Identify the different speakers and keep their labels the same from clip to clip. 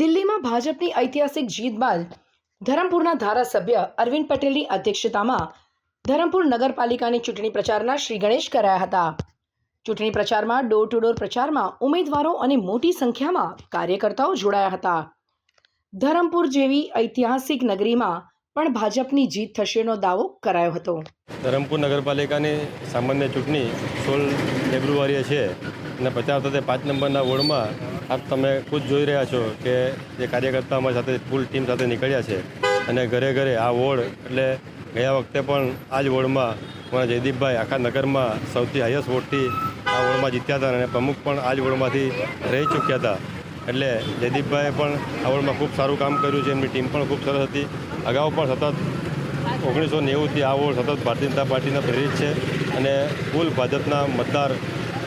Speaker 1: દિલ્હીમાં ભાજપની ઐતિહાસિક જીત બાદ ધરમપુરના ધારાસભ્ય અરવિંદ પટેલની અધ્યક્ષતામાં ધરમપુર નગરપાલિકાની ચૂંટણી પ્રચારના શ્રી ગણેશ કરાયા હતા. ચૂંટણી પ્રચારમાં ડોર ટુ ડોર પ્રચારમાં ઉમેદવારો અને મોટી સંખ્યામાં કાર્યકર્તાઓ જોડાયા હતા. ધરમપુર જેવી ઐતિહાસિક નગરીમાં પણ ભાજપની જીત થશેનો દાવો કરાયો હતો.
Speaker 2: ધરમપુર નગરપાલિકાની સામાન્ય ચૂંટણી સોળ ફેબ્રુઆરીએ છે અને પચાસ થતે પાંચ નંબરના વોર્ડમાં આપ તમે ખુદ જોઈ રહ્યા છો કે જે કાર્યકર્તા અમારી સાથે ફૂલ ટીમ સાથે નીકળ્યા છે અને ઘરે ઘરે આ વોર્ડ એટલે ગયા વખતે પણ આ જ વોર્ડમાં અમારા જયદીપભાઈ આખા નગરમાં સૌથી હાઈએસ્ટ વોટથી આ વોર્ડમાં જીત્યા હતા અને પ્રમુખ પણ આ જ વોર્ડમાંથી રહી ચૂક્યા હતા. એટલે જયદીપભાઈએ પણ આ વોર્ડમાં ખૂબ સારું કામ કર્યું છે, એમની ટીમ પણ ખૂબ સરસ હતી. અગાઉ પણ સતત ઓગણીસો નેવુંથી આ વોર્ડ સતત ભારતીય જનતા પાર્ટીના પ્રેરિત છે અને કુલ ભાજપના મતદાર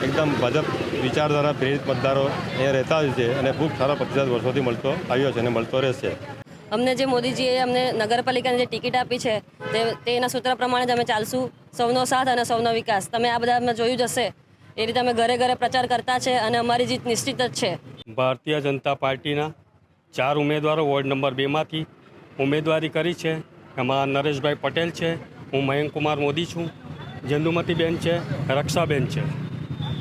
Speaker 2: એકદમ ભાજપ વિચારધારા પ્રેરિત મતદારો અહીંયા રહેતા જ છે અને ખૂબ સારો પ્રતિસાદ વર્ષોથી મળતો આવ્યો છે અને મળતો રહેશે
Speaker 3: અમને જે મોદીજીએ અમને નગરપાલિકાની જે ટિકિટ આપી છે તે તેના સૂત્ર પ્રમાણે જ અમે ચાલશું. સૌનો સાથ અને સૌનો વિકાસ. તમે આ બધા જોયું જ હશે. એ રીતે અમે ઘરે ઘરે પ્રચાર કરતા છે અને અમારી જીત નિશ્ચિત જ છે.
Speaker 4: ભારતીય જનતા પાર્ટીના ચાર ઉમેદવારો વોર્ડ નંબર બેમાંથી ઉમેદવારી કરી છે. એમાં નરેશભાઈ પટેલ છે હું મયંક કુમાર મોદી છું જંદુમતીબેન છે રક્ષાબેન છે.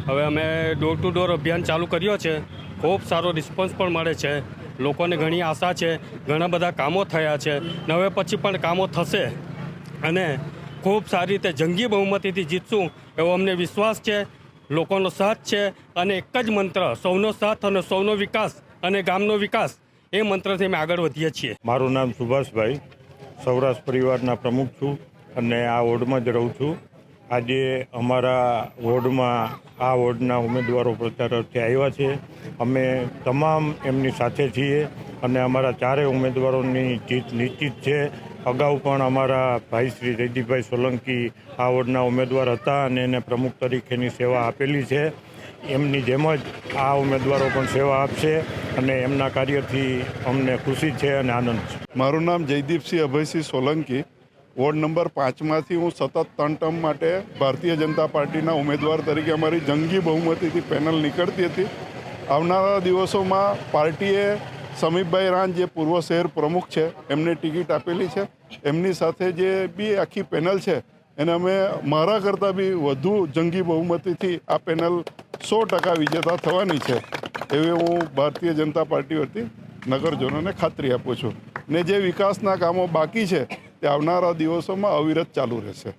Speaker 4: હવે અમે ડોર ટુ ડોર અભિયાન ચાલુ કર્યો છે. ખૂબ સારો રિસ્પોન્સ પણ મળે છે. લોકોને ઘણી આશા છે. ઘણા બધા કામો થયા છે. ને હવે પછી પણ કામો થશે. અને ખૂબ સારી રીતે જંગી બહુમતીથી જીતશું એવો અમને વિશ્વાસ છે. લોકોનો સાથ છે અને એક જ મંત્ર, સૌનો સાથ અને સૌનો વિકાસ અને ગામનો વિકાસ, એ મંત્રથી અમે આગળ વધીએ છીએ.
Speaker 5: મારું નામ સુભાષભાઈ. સૌરાષ્ટ્ર પરિવારના પ્રમુખ છું અને આ વોર્ડમાં જ રહું છું. આજે અમારા વોર્ડમાં આ વોર્ડના ઉમેદવારો પ્રચાર અર્થે આવ્યા છે. અમે તમામ એમની સાથે છીએ અને અમારા ચારેય ઉમેદવારોની જીત નિશ્ચિત છે. અગાઉ પણ અમારા ભાઈ શ્રી જયદીપભાઈ સોલંકી આ વોર્ડના ઉમેદવાર હતા અને એને પ્રમુખ તરીકેની સેવા આપેલી છે. એમની જેમ જ આ ઉમેદવારો પણ સેવા આપશે અને એમના કાર્યથી અમને ખુશી છે અને આનંદ છે.
Speaker 6: મારું નામ જયદીપસિંહ અભયસિંહ સોલંકી. વોર્ડ નંબર પાંચમાંથી હું સતત ત્રણ ટર્મ માટે ભારતીય જનતા પાર્ટીના ઉમેદવાર તરીકે અમારી જંગી બહુમતીથી પેનલ નીકળતી હતી. આવનારા દિવસોમાં પાર્ટીએ સમીપભાઈ રાન જે પૂર્વ શહેર પ્રમુખ છે, એમને ટિકિટ આપેલી છે. એમની સાથે જે બી આખી પેનલ છે, એને અમે મારા કરતાં બી વધુ જંગી બહુમતીથી આ પેનલ સો ટકા વિજેતા થવાની છે. એવી હું ભારતીય જનતા પાર્ટી વતી નગરજનોને ખાતરી આપું છું. ને જે વિકાસના કામો બાકી છે તે આવનારા દિવસોમાં અવિરત ચાલુ રહેશે.